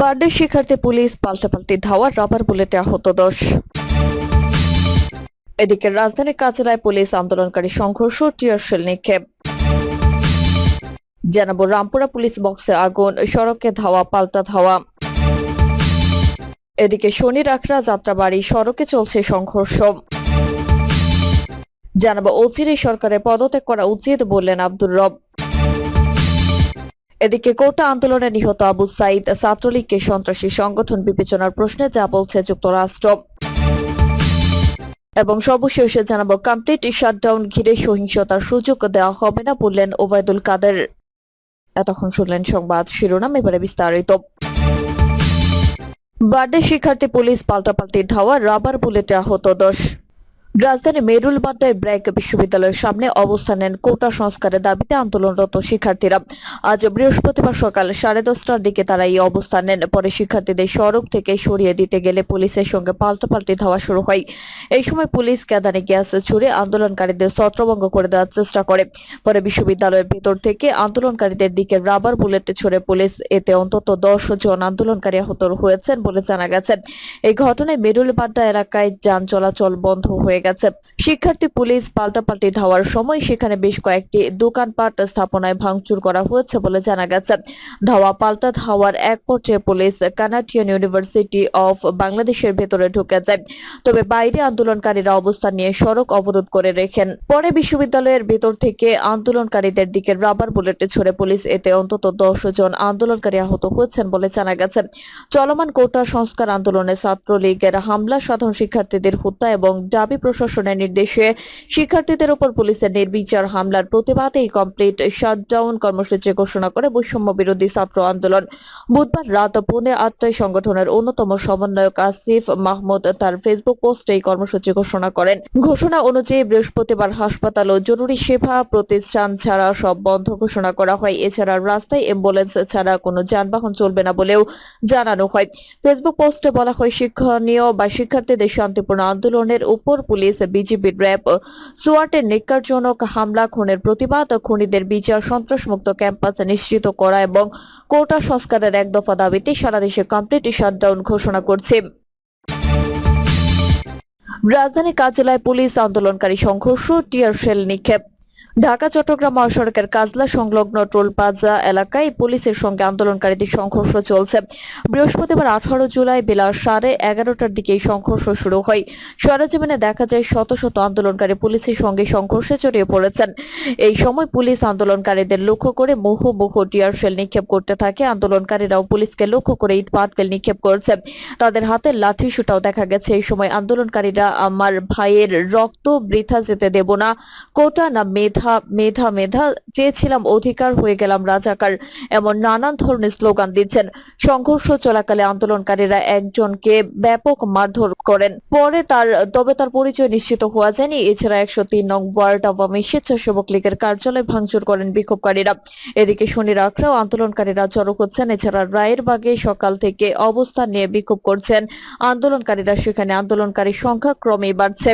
Birthday শিক্ষার্থী police পাল্টাপাল্টি ধাওয়া, রাবার বুলেটে আহত দশ। এদিকে রাজধানীর কাছড়ায় পুলিশ আন্দোলনকারী সংঘর্ষ টিয়ার শেল নিক্ষেপ। জানাব রামপুরা পুলিশ বক্সে আগুন, সড়কে ধাওয়া, পাল্টা ধাওয়া। এদিকে শনি রাখরা যাত্রাবাড়ি, সড়কে চলছে সংঘর্ষ। জানাব অচিরে সরকারের পদত্যাগ করা উচিত বললেন আব্দুর রব। এদিকে কোটা আন্দোলনে নিহত আবু সাইদ ছাত্রলীগকে সন্ত্রাসী সংগঠন বিবেচনার প্রশ্নে যা বলছে যুক্তরাষ্ট্র। এবং সর্বশেষে জানাব কমপ্লিট শাটডাউন ঘিরে সহিংসতার সুযোগ দেওয়া হবে না বললেন ওবায়দুল কাদের। এতক্ষণ শুনলেন সংবাদ শিরোনাম, এবারে বিস্তারিত। বার্ডে শিক্ষার্থী পুলিশ পাল্টাপাল্টি ধাওয়া, রাবার বুলেটে আহত দশ। রাজধানী মেরুল বাড্ডায় ব্র্যাক বিশ্ববিদ্যালয়ের সামনে অবস্থান নেন কোটা সংস্কারের দাবিতে আন্দোলনরত শিক্ষার্থীরা। আজ বৃহস্পতিবার সকাল সাড়ে দশটার দিকে তারা এই অবস্থান নেন। পরে শিক্ষার্থীদের সড়ক থেকে সরিয়ে দিতে গেলে পুলিশের সঙ্গে পাল্টাপাল্টি ধাওয়া শুরু হয়। এই সময় পুলিশ কেদানে গ্যাস ছুড়ে আন্দোলনকারীদের ছত্রভঙ্গ করে দেওয়ার চেষ্টা করে। পরে বিশ্ববিদ্যালয়ের ভেতর থেকে আন্দোলনকারীদের দিকে রাবার বুলেট ছুড়ে পুলিশ এতে অন্তত দশ জন আন্দোলনকারী আহত হয়েছেন বলে জানা গেছে। এই ঘটনায় মেরুল বাড্ডা এলাকায় যান চলাচল বন্ধ হয়ে গেছে। শিক্ষার্থী পুলিশ পাল্টাপাল্টি ধাওয়ার সময় সেখানে বেশ কয়েকটি দোকানপাট স্থাপনায় ভাঙচুর করা হয়েছে বলে জানা গেছে। ধাওয়া পাল্টা ধাওয়ার এক পর্যায়ে পুলিশ কানাডিয়ান ইউনিভার্সিটি অফ বাংলাদেশের ভেতরে ঢুকে যায়। তবে বাইরে আন্দোলনকারীরা অবস্থান নিয়ে সড়ক অবরোধ করে রেখেন। পরে বিশ্ববিদ্যালয়ের ভেতর থেকে আন্দোলনকারীদের দিকে রাবার বুলেটে ছড়ে পুলিশ এতে অন্তত দশ জন আন্দোলনকারী আহত হয়েছেন বলে জানা গেছে। চলমান কোটা সংস্কার আন্দোলনে ছাত্রলীগের হামলা, সাধারণ শিক্ষার্থীদের হত্যা এবং দাবি প্রশাসনের নির্দেশে শিক্ষার্থীদের উপর পুলিশের নির্বিচার হামলার প্রতিবাদে এই কমপ্লিট শাটডাউন কর্মসূচি ঘোষণা করে বৈষম্য বিরোধী ছাত্র আন্দোলন। বুধবার রাত পৌনে আটটায় সংগঠনের অন্যতম সমন্বয়ক আসিফ মাহমুদ তার ফেসবুক পোস্টে এই কর্মসূচি ঘোষণা করেন। ঘোষণা অনুযায়ী বৃহস্পতিবার হাসপাতাল ও জরুরি সেবা প্রতিষ্ঠান ছাড়া সব বন্ধ ঘোষণা করা হয়। এছাড়া রাস্তায় অ্যাম্বুলেন্স ছাড়া কোনো যানবাহন চলবে না বলেও জানানো হয়। ফেসবুক পোস্টে বলা হয়, শিক্ষণীয় বা শিক্ষার্থীদের শান্তিপূর্ণ আন্দোলনের উপর পুলিশ বিজিবির র্যাব, সোয়াটের নিকারজনক হামলা, খুনের প্রতিবাদ, খুনিদের বিচার, সন্ত্রাসমুক্ত ক্যাম্পাস নিশ্চিত করা এবং কোটা সংস্কারের এক দফা দাবিতে সারা দেশে কমপ্লিট শাটডাউন ঘোষণা করছে। রাজধানী কাজলায় পুলিশ আন্দোলনকারী সংঘর্ষ, টিয়ার শেল নিক্ষেপ। ঢাকা, চট্টগ্রাম মহাসড়কের কাজলা সংলগ্ন টোল প্লাজা এলাকায় পুলিশের সঙ্গে আন্দোলনকারীদের সংঘর্ষ চলছে। বৃহস্পতিবার আঠারো জুলাই বেলা সাড়ে এগারোটার দিকে সংঘর্ষ শুরু হয়। সরেজমিনে দেখা যায় শত শত আন্দোলনকারী পুলিশের সঙ্গে সংঘর্ষে জড়িয়ে পড়েছেন। এই সময় পুলিশ আন্দোলনকারীদের লক্ষ্য করে মুহু মুহু টিয়ার শেল নিক্ষেপ করতে থাকে। আন্দোলনকারীরাও পুলিশকে লক্ষ্য করে ইট পাটকেল নিক্ষেপ করছে। তাদের হাতে লাঠি সুটাও দেখা গেছে। এই সময় আন্দোলনকারীরা, আমার ভাইয়ের রক্ত বৃথা যেতে দেব না। কোটা না মেধা মেধা মেধা, চেয়েছিলাম অধিকার হয়ে গেলাম রাজাকার, এমন নানান ধরনের স্লোগান দিচ্ছেন। সংঘর্ষ চলাকালে আন্দোলনকারীরা একজনকে ব্যাপক মারধর করেন। পরে তার, তবে তার পরিচয় নিশ্চিত হওয়া যায়নি। এছাড়া একশো তিন নং ওয়ার্ড আওয়ামী স্বেচ্ছাসেবক লীগের কার্যালয় ভাঙচুর করেন বিক্ষোভকারীরা। এদিকে শনি রাখরাও আন্দোলনকারীরা জড়ো হচ্ছেন। এছাড়া রায়ের বাগে সকাল থেকে অবস্থান নিয়ে বিক্ষোভ করছেন। আন্দোলনকারীরা সেখানে আন্দোলনকারী সংখ্যা ক্রমেই বাড়ছে।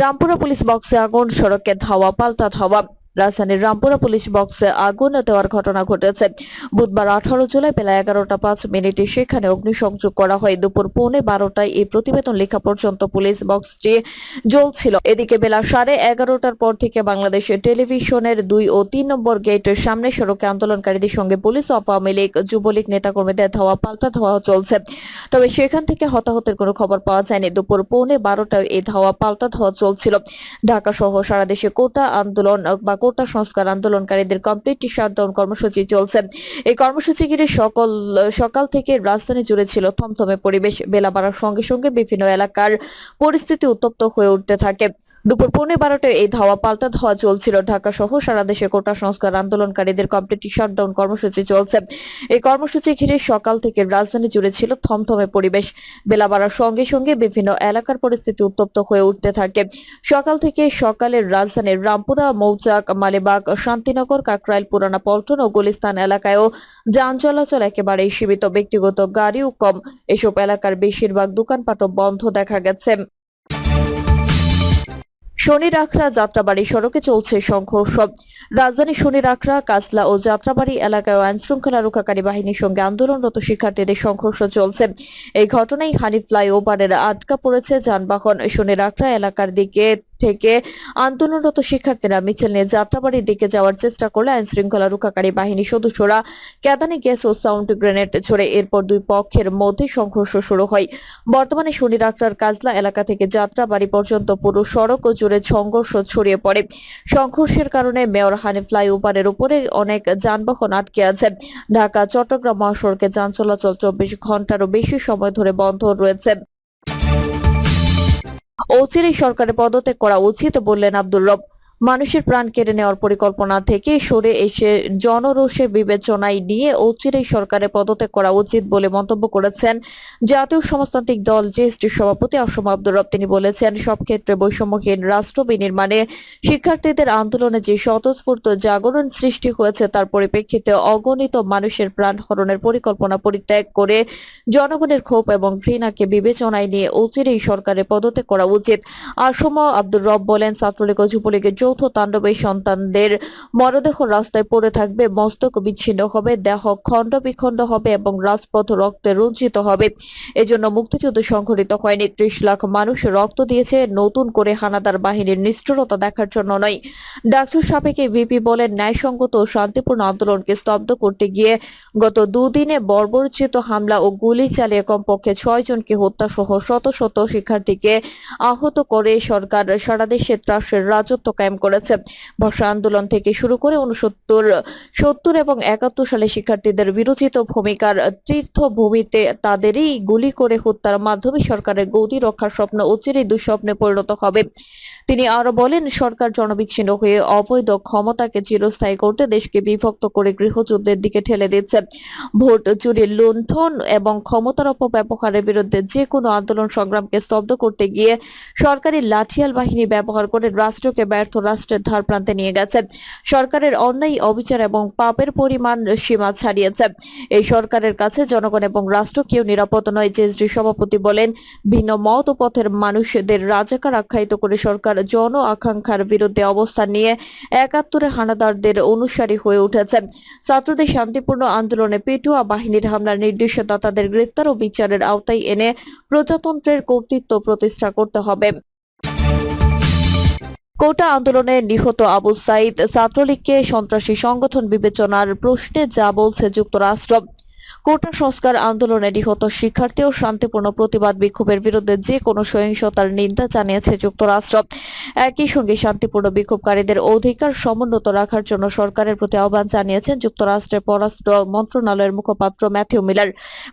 রামপুরা পুলিশ বক্সে আগুন সড়কে ধাওয়া পাল্টা ধাওয়া। রাজধানীর রামপুরা পুলিশ বক্সে আগুন দেওয়ার ঘটনা ঘটেছে। বুধবার আঠারো জুলাই বেলা এগারোটা পাঁচ মিনিটে সেখানে অগ্নিসংযোগ করা হয়। দুপুর পৌনে বারোটায় এই প্রতিবেদন লেখা পর্যন্ত পুলিশ বক্সটি জ্বলছিল। এদিকে বেলা সাড়ে এগারোটার পর থেকে বাংলাদেশের টেলিভিশনের দুই ও তিন নম্বর গেটের সামনে সড়কে আন্দোলনকারীদের সঙ্গে পুলিশ, আওয়ামী লীগ, যুবলীগ নেতাকর্মীদের ধাওয়া, পাল্টা ধাওয়া চলছে। তবে সেখান থেকে হতাহতের কোনো খবর পাওয়া যায়নি। দুপুর পৌনে বারোটায় এই ধাওয়া, পাল্টা ধাওয়া চলছিল। ঢাকা সহ সারা দেশে কোটা আন্দোলন বা কোটা সংস্কার আন্দোলনকারীদের কমপ্লিট শাটডাউন কর্মসূচি চলছে। এই কর্মসূচি ঘিরে সকল, সকাল থেকে রাজধানী জুড়ে ছিল থমথমে পরিবেশ। বেলা বাড়ার সঙ্গে সঙ্গে বিভিন্ন এলাকার পরিস্থিতি উত্তপ্ত হয়ে উঠতে থাকে। দুপুর পৌনে বারোটায় এই ধাওয়া পাল্টা ধাওয়া চলছিল। ঢাকা সহ সারা দেশে কোটা সংস্কার আন্দোলনকারীদের কমপ্লিট শাটডাউন কর্মসূচি চলছে। এই কর্মসূচি ঘিরে সকাল থেকে রাজধানী জুড়ে ছিল থমথমে পরিবেশ। বেলা বাড়ার সঙ্গে সঙ্গে বিভিন্ন এলাকার পরিস্থিতি উত্তপ্ত হয়ে উঠতে থাকে। সকাল থেকে সকালের রাজধানীর রামপুরা, মৌচাক মালিবাগ, শান্তিনগর, কাকরাইল, পুরানা পল্টন ও গুলিস্তান এলাকায়ও যান চলাচল একেবারেই সীমিত। ব্যক্তিগত গাড়িও কম। এসব এলাকার বেশিরভাগ দোকানপাটও বন্ধ দেখা গেছে। শনিরাখড়া যাত্রাবাড়ি সড়কে চলছে সংঘর্ষ। রাজধানী শনিরাখড়া কাসলা ও যাত্রাবাড়ি এলাকায় আইন শৃঙ্খলা রক্ষাকারী বাহিনীর সঙ্গে আন্দোলনরত শিক্ষার্থীদের সংঘর্ষ চলছে। এই ঘটনায় হানি ফ্লাইওভারের আটকা পড়েছে যানবাহন। শনিরাখড়া এলাকার দিকে থেকে আন্দোলনরত শিক্ষার্থীরা মিছিল নিয়ে যাত্রাবাড়ির দিকে যাওয়ার চেষ্টা করলে আইন শৃঙ্খলা রক্ষাকারী বাহিনী সদস্যরা কেদানি গ্যাস ও সাউন্ড গ্রেনেড ছড়ে এরপর দুই পক্ষের মধ্যে সংঘর্ষ শুরু হয়। বর্তমানে শনির শনিরাখড়ার কাজলা এলাকা থেকে যাত্রাবাড়ি পর্যন্ত পুরো সড়ক জুড়ে সংঘর্ষ ছড়িয়ে পড়ে। সংঘর্ষের কারণে মেয়র হানি ফ্লাইওভারের উপরে অনেক যানবাহন আটকে আছে। ঢাকা, চট্টগ্রাম মহাসড়কে যান চলাচল চব্বিশ ঘন্টারও বেশি সময় ধরে বন্ধ রয়েছে। অচিরেই সরকারের পদত্যাগ করা উচিত বললেন আব্দুর রব। মানুষের প্রাণ কেড়ে নেওয়ার পরিকল্পনা থেকে সরে এসে জনরোষে বিবেচনায় নিয়ে অচিরেই সরকারের পদত্যাগ করা উচিত বলে মন্তব্য করেছেন জাতীয় সমাজতান্ত্রিক দল জেএসটি সভাপতি আসম আব্দুর রব। তিনি বলেছেন, সব ক্ষেত্রে বৈষম্যহীন রাষ্ট্র বিনির্মাণে শিক্ষার্থীদের আন্দোলনে যে স্বতঃস্ফূর্ত জাগরণ সৃষ্টি হয়েছে, তার পরিপ্রেক্ষিতে অগণিত মানুষের প্রাণ হরণের পরিকল্পনা পরিত্যাগ করে জনগণের ক্ষোভ এবং ঘৃণাকে বিবেচনায় নিয়ে অচিরেই সরকারের পদত্যাগ করা উচিত। আসম আব্দুর রব বলেন, ছাত্রলীগ ও যুবলীগের যৌথ তাণ্ডবে সন্তানদের মরদেহ রাস্তায় পড়ে থাকবে, মস্তক বিচ্ছিন্ন হবে, দেহ খণ্ড বিখণ্ড হবে এবং রাজপথ রক্তে রঞ্জিত হবে। এজন্য মুক্তিযুদ্ধ সংঘটিত হয়নি। ত্রিশ লাখ মানুষ রক্ত দিয়েছে, নতুন করে হানাদার বাহিনীর নিষ্ঠুরতা দেখার জন্য নয়। ডাক্তার সাবেকে বিপি বলেন ন্যায়সঙ্গত ও শান্তিপূর্ণ আন্দোলনকে স্তব্ধ করতে গিয়ে গত দুদিনে বর্বরচিত হামলা ও গুলি চালিয়ে কমপক্ষে ছয় জনকে হত্যা সহ শত শত শিক্ষার্থীকে আহত করে সরকার। সারা দেশে ত্রাসের রাজত্ব কায়েম করেছে। ভাষা আন্দোলন থেকে শুরু করে উনসত্তর সত্তর এবং একাত্তর সালে শিক্ষার্থীদের বিরোচিত ভূমিকার তীর্থভূমিতে তাদেরই গুলি করে হত্যার মাধ্যমে সরকারের গৌতি রক্ষার স্বপ্ন অচিরেই দুঃস্বপ্নে পরিণত হবে। তিনি আরও বলেন, সরকার জনবিচ্ছিন্ন হয়ে অবৈধ ক্ষমতাকে চিরস্থায়ী করতে দেশকে বিভক্ত করে গৃহযুদ্ধের দিকে ঠেলে দিচ্ছে। ভোট চুরি লুণ্ঠন এবং ক্ষমতার অপব্যবহারের বিরুদ্ধে যে কোনো আন্দোলন সংগ্রামকে স্তব্ধ করতে গিয়ে সরকারি লাঠিয়াল বাহিনী ব্যবহার করে রাষ্ট্রকে ব্যর্থ রাষ্ট্রের ধার প্রান্তে নিয়ে গেছে। সরকারের অন্যায়, অবিচার এবং পাপের পরিমাণ সীমা ছাড়িয়েছে। এই সরকারের কাছে জনগণ এবং রাষ্ট্র কেউ নিরাপদ নয় জেএসডি সভাপতি বলেন, ভিন্ন মত পথের মানুষদের রাজাকার আখ্যায়িত করে সরকার জন আকাঙ্ক্ষার বিরুদ্ধে অবস্থান নিয়ে একাত্তরে হানাদারদের অনুসারী হয়ে উঠেছে। ছাত্রদের শান্তিপূর্ণ আন্দোলনে পেটুয়া বাহিনীর হামলার নির্দেশদাতাদের গ্রেফতার ও বিচারের আওতায় এনে প্রজাতন্ত্রের কর্তৃত্ব প্রতিষ্ঠা করতে হবে। কোটা আন্দোলনে নিহত আবু সাইদ ছাত্রলীগকে সন্ত্রাসী সংগঠন বিবেচনার প্রশ্নে যা বলছে যুক্তরাষ্ট্র। কোটা সংস্কার আন্দোলনে নিহত শিক্ষার্থী ও শান্তিপূর্ণ প্রতিবাদ বিক্ষোভের বিরুদ্ধে যে কোনো সহিংসতার নিন্দা জানিয়েছে যুক্তরাষ্ট্র। একই সঙ্গে শান্তিপূর্ণ বিক্ষোভকারীদের অধিকার সমুন্নত রাখার জন্য সরকারের প্রতি আহ্বান জানিয়েছেন যুক্তরাষ্ট্রের পররাষ্ট্র মন্ত্রণালয়ের মুখপাত্র ম্যাথিউ মিলার।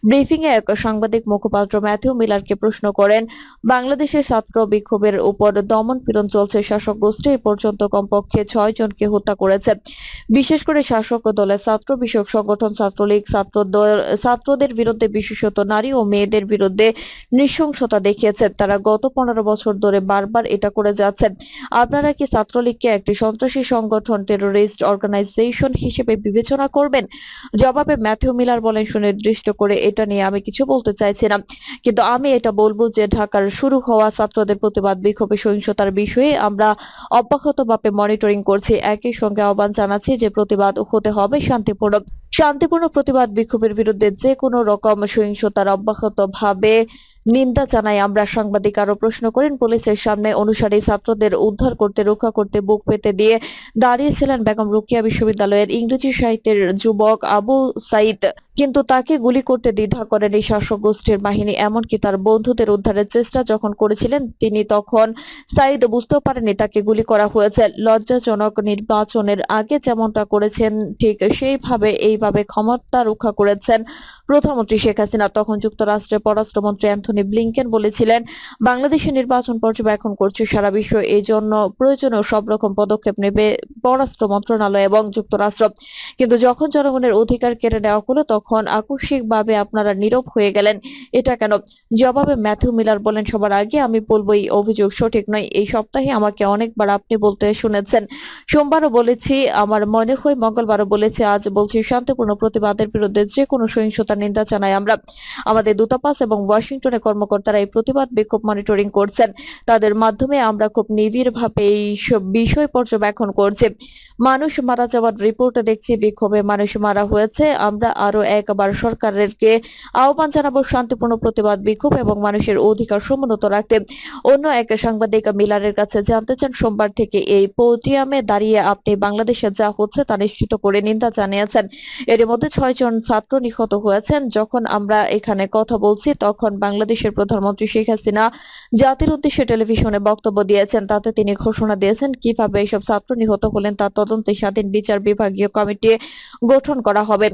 ব্রিফিং এ এক সাংবাদিক মুখপাত্র ম্যাথিউ মিলারকে প্রশ্ন করেন বাংলাদেশের ছাত্র বিক্ষোভের উপর দমন পীড়ন চলছে, শাসক গোষ্ঠী পর্যন্ত কমপক্ষে ছয় জনকে হত্যা করেছে। বিশেষ করে শাসক দলের ছাত্র বিষয়ক সংগঠন, ছাত্রলীগ ছাত্র দল- ছাত্রদের বিরুদ্ধে বিশেষত নারী ও মেয়েদের বিরুদ্ধে নৃশংসতা দেখিয়েছে। তারা গত পনেরো বছর ধরে বারবার এটা করে যাচ্ছে আপনারা কি ছাত্রলীগকে একটি সন্ত্রাসী সংগঠন টেরোরিস্ট অর্গানাইজেশন হিসেবে বিবেচনা করবেন? জবাবে ম্যাথিউ মিলার বলেন, সুনির্দিষ্ট করে এটা নিয়ে আমি কিছু বলতে চাইছি না। কিন্তু আমি এটা বলব যে ঢাকার শুরু হওয়া ছাত্রদের প্রতিবাদ, বিক্ষোভে সহিংসতার বিষয়ে আমরা অব্যাহতভাবে মনিটরিং করছি। একই সঙ্গে আহ্বান জানাচ্ছি যে প্রতিবাদ হতে হবে শান্তিপূর্ণ। শান্তিপূর্ণ প্রতিবাদ বিক্ষোভের বিরুদ্ধে যে কোনো রকম সহিংসতার অব্যাহতভাবে নিন্দা জানাই আমরা সাংবাদিক আরও প্রশ্ন করেন, পুলিশের সামনে অনুসারী ছাত্রদের উদ্ধার করতে, রক্ষা করতে বুক পেতে দিয়ে দাঁড়িয়েছিলেন বেগম রোকেয়া বিশ্ববিদ্যালয়ের ইংরেজি সাহিত্যের যুবক আবু সাইদ কিন্তু তাকে গুলি করতে দ্বিধা করেন এই শাসক গোষ্ঠীর বাহিনী, এমনকি তার বন্ধুদের উদ্ধারের চেষ্টা যখন করেছিলেন, তিনি তখন সাইদ বুঝতেও পারেনি তাকে গুলি করা হয়েছে। লজ্জাজনক নির্বাচনের আগে যেমনটা করেছেন, ঠিক সেইভাবে, এইভাবে ক্ষমতা রক্ষা করেছেন প্রধানমন্ত্রী শেখ হাসিনা তখন যুক্তরাষ্ট্রের পররাষ্ট্রমন্ত্রী অ্যান্থনি ব্লিংকেন বলেছিলেন, বাংলাদেশের নির্বাচন পর্যবেক্ষণ করছে সারা বিশ্ব এই জন্য প্রয়োজনীয় সব রকম পদক্ষেপ নেবে পররাষ্ট্র মন্ত্রণালয় এবং যুক্তরাষ্ট্র। কিন্তু যখন জনগণের অধিকার কেড়ে নেওয়া হলো, তখন আকস্মিকভাবে আপনারা নীরব হয়ে গেলেন। এটা কেন? জবাবে ম্যাথিউ মিলার বলেন, সবার আগে আমি বলব, এই অভিযোগ সঠিক নয়। এই সপ্তাহে আমাকে অনেকবার আপনি বলতে শুনেছেন। সোমবারও বলেছি, আমার মনে হয় মঙ্গলবারও বলেছি, আজ বলছি শান্তিপূর্ণ প্রতিবাদের বিরুদ্ধে যে কোনো সহিংসতা নিন্দা জানাই। আমরা আমাদের দূতাবাস এবং ওয়াশিংটনে কর্মকর্তারা এই প্রতিবাদ বিক্ষোভ মনিটরিং করছেন। তাদের মাধ্যমে আমরা খুব নিবিড়ভাবে এই সব বিষয় পর্যবেক্ষণ করছি। মানুষ মারা যাওয়ার রিপোর্ট দেখছি বিক্ষোভে মানুষ মারা হয়েছে। আমরা আরও একবার সরকারেরকে আহ্বান জানাব শান্তিপূর্ণ প্রতিবাদ বিক্ষোভ এবং মানুষের অধিকার সমুন্নত রাখতে। অন্য এক সাংবাদিক মিলারের কাছে জানতে চান, সোমবার থেকে এই পোডিয়ামে দাঁড়িয়ে আপনি বাংলাদেশে যা হচ্ছে তা নিশ্চিত করে নিন্দা জানিয়েছেন। এর মধ্যে ছয় জন ছাত্র নিহত হয়েছেন যখন আমরা এখানে কথা বলছি, তখন বাংলাদেশের প্রধানমন্ত্রী শেখ হাসিনা জাতির উদ্দেশ্যে টেলিভিশনে বক্তব্য দিয়েছেন। তাতে তিনি ঘোষণা দিয়েছেন, কীভাবে এসব ছাত্র নিহত হলেন তা তদন্তে স্বাধীন বিচার বিভাগীয় কমিটি গঠন করা হবে।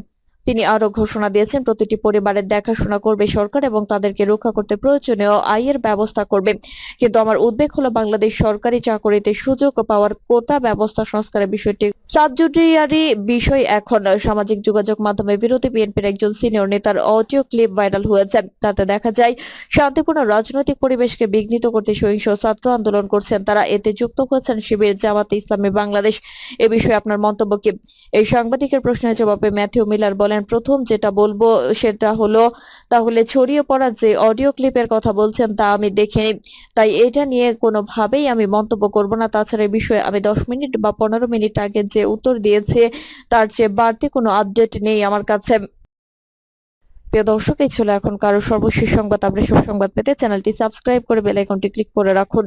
তিনি আরও ঘোষণা দিয়েছেন, প্রতিটি পরিবারের দেখাশোনা করবে সরকার এবং তাদেরকে রক্ষা করতে প্রয়োজনীয় আয়ের ব্যবস্থা করবে। কিন্তু আমার উদ্বেগ হলো বাংলাদেশ সরকারি চাকরিতে সুযোগ পাওয়ার কোটা ব্যবস্থা সংস্কারের বিষয়টি। সাবজুডিয়ারি বিষয় এখন সামাজিক যোগাযোগ মাধ্যমে বিরোধী বিএনপির একজন সিনিয়র নেতার অডিও ক্লিপ ভাইরাল হয়েছে। তাতে দেখা যায়, শান্তিপূর্ণ রাজনৈতিক পরিবেশকে বিঘ্নিত করতে সহিংস ছাত্র আন্দোলন করছেন তারা। এতে যুক্ত হয়েছেন শিবির জামাতে ইসলামী বাংলাদেশ। এ বিষয়ে আপনার মন্তব্য কি? এই সাংবাদিকের প্রশ্নের জবাবে ম্যাথিউ মিলার বলেন প্রথম যেটা বলব সেটা হলো, তাহলে ছড়িয়ে পড়া যে অডিও ক্লিপের কথা বলছেন তা আমি দেখিনি তাই এটা নিয়ে কোনোভাবেই আমি মন্তব্য করব না। তাছাড়া এই বিষয়ে আমি দশ মিনিট বা পনেরো মিনিট আগে যে উত্তর দিয়েছে, তার চেয়ে বাড়তি কোনো আপডেট নেই আমার কাছে। প্রিয় দর্শক, এই ছিল এখনকার সর্বশেষ সংবাদ। আপনি সব সংবাদ পেতে চ্যানেলটি সাবস্ক্রাইব করে বেল আইকনটি ক্লিক করে রাখুন।